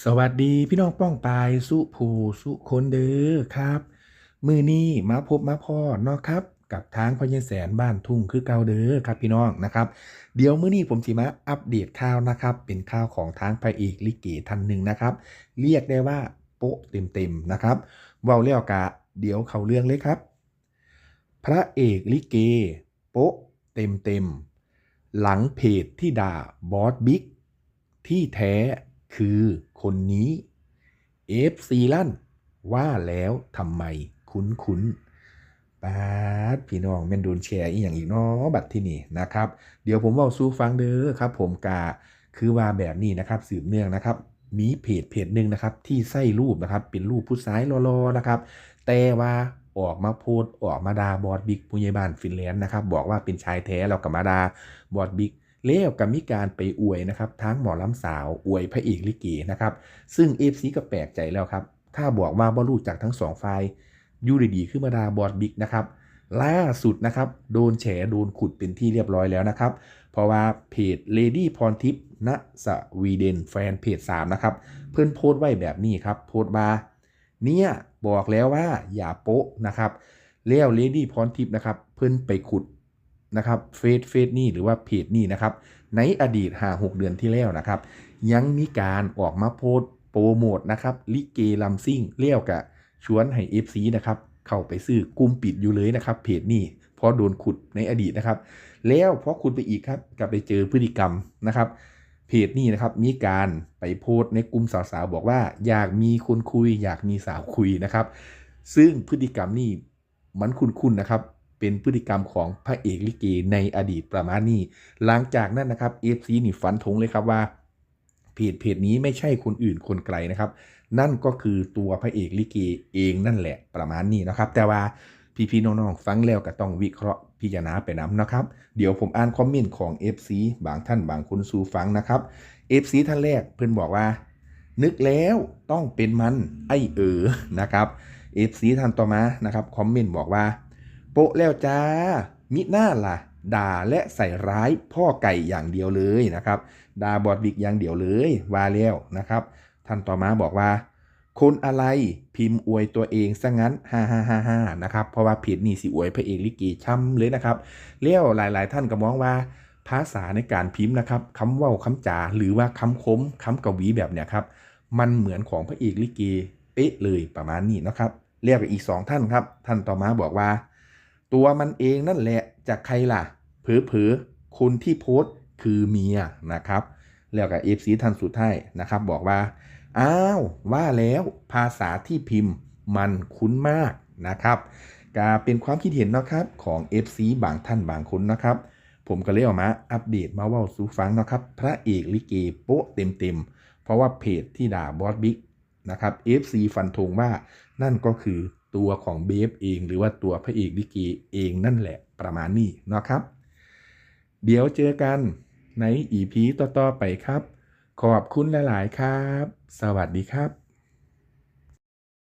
สวัสดีพี่น้องป้องปายสุภูสุคนเด้อครับ มือนี้มาพบมาพ่อเนาะครับ กับทางพญแสนบ้านทุ่งคือเก่าเด้อครับพี่น้องนะครับ เดี๋ยวมือนี้ผมสิมาอัปเดตข่าวนะครับ เป็นข่าวของทางพระเอกลิเกท่านหนึ่งนะครับ เรียกได้ว่าโป๊ะเต็มๆนะครับเว้าแล้วกะเดี๋ยวเขาเรื่องเลยครับ พระเอกลิเก โป๊ะเต็มๆหลังเพจที่ด่าบอสบิ๊กที่แท้ คือคนนี้ FC ลั่น ว่าแล้วทำไมคุ้นคุ้นปาดพี่น้องแม่นโดนแชร์อีกอย่างอีกเนาะบัดที่นี่นะครับ เดี๋ยวผมเว้าสู้ฟังเด้อครับ ผมกาคือว่าแบบนี้นะครับ สืบเนื่องนะครับ มีเพจเพจหนึ่งนะครับ ที่ใส่รูปนะครับ เป็นรูปผู้ชายรอๆนะครับ แต่ว่าออกมาโพสออกมาดาบอดบิ๊กผู้ใหญ่บ้านฟินแลนด์นะครับ บอกว่าเป็นชายแท้แล้วกับมาดาบอดบิ๊ก แล้วกับมีการไปอวยนะครับทั้งหมอลำสาวอวยพระเอกลิเกนะครับซึ่งเอฟซีก็แปลกใจแล้วครับถ้าบอกว่าบ่รู้จักทั้งสองฝ่ายยูดีๆขึ้นมาดาบอดบิ๊กนะครับล่าสุดนะครับโดนแฉโดนขุดเป็นที่เรียบร้อยแล้วนะครับ เพราะว่าเพจ Lady พรทิพย์ณสวีเดนแฟนเพจ3นะครับเพื่อนโพสต์ไว้แบบนี้ครับโพสต์มาเนี่ยบอกแล้วว่าอย่าโป๊ะนะครับแล้วเลดี้พรทิพย์นะครับเพื่อนไปขุด นะครับเฟซเฟซนี่หรือว่าเพจนี่นะครับ ในอดีต5 6เดือนที่แล้วนะครับ ยังมีการออกมาโพสโปรโมทนะครับลิเกลำซิ่งเลี้ยวกะชวนให้ FC นะครับเข้าไปซื้อกลุ่มปิดอยู่เลยนะครับ เพจนี่เพราะโดนขุดในอดีตนะครับ แล้วพอขุดไปอีกครับกลับไปเจอพฤติกรรมนะครับเพจนี่นะครับมีการไปโพสในกลุ่มสาวๆบอกว่า อยากมีคนคุย อยากมีสาวคุยนะครับ ซึ่งพฤติกรรมนี่มันคุ้นๆนะครับ เป็นพฤติกรรมของพระเอกลิเกในอดีตประมาณนี้ หลังจากนั้นนะครับ FC นี่ฟันธงเลยครับว่าเพจเพจนี้ไม่ใช่คนอื่นคนไกลนะครับ นั่นก็คือตัวพระเอกลิเกเองนั่นแหละประมาณนี้นะครับ แต่ว่าพี่ๆน้องๆฟังแล้วก็ต้องวิเคราะห์พิจารณาไปนำนะครับ เดี๋ยวผมอ่านคอมเมนต์ของ FC บางท่านบางคนสู่ฟังนะครับ FC ท่านแรกเพื่อนบอกว่า นึกแล้วต้องเป็นมันไอเออนะครับ FC ท่านต่อมานะครับคอมเมนต์บอกว่า โปะแล้วจ้า มิหน้าล่ะ ด่าและใส่ร้ายพ่อไก่อย่างเดียวเลยนะครับ ด่าบอดบิกอย่างเดียวเลยว่าแล้วนะครับ ท่านต่อมาบอกว่า คนอะไรพิมพ์อวยตัวเองซะงั้นฮ่าฮ่าฮ่าฮ่านะครับ เพราะว่าเพจนี่สิอวยพระเอกลิเกช้ำเลยนะครับเลี้ยวหลาย ๆ ท่านก็มองว่าภาษาในการพิมพ์นะครับคำว่าคำจาหรือว่าคำคมคำกวีแบบเนี้ยครับ มันเหมือนของพระเอกลิเกเป๊ะเลยประมาณนี้นะครับ เรียกกับอีกสองท่านครับ ท่านต่อมาบอกว่า ตัวมันเองนั่นแหละจากใครล่ะ เผลอๆคนที่โพสต์คือเมียนะครับ แล้วกับเอฟซีท่านสุดท้ายนะครับ บอกว่า อ้าว ว่าแล้วภาษาที่พิมพ์มันคุ้นมากนะครับก็เป็นความคิดเห็นนะครับของ FC บางท่านบางคนนะครับ ผมก็เลยเออกมาอัปเดตมาว่าสู่ฟังนะครับพระเอกลิเกโป๊ะเต็มๆ เพราะว่าเพจที่ด่าบอสบิ๊กนะครับ FC ฟันธงว่านั่นก็คือ ตัวของเบฟเอง หรือว่าตัวพระเอกลิเกเองนั่นแหละประมาณนี้นะครับ เดี๋ยวเจอกันในอีพีต่อ ๆ ไปครับ ขอบคุณหลาย ๆ ครับ สวัสดีครับ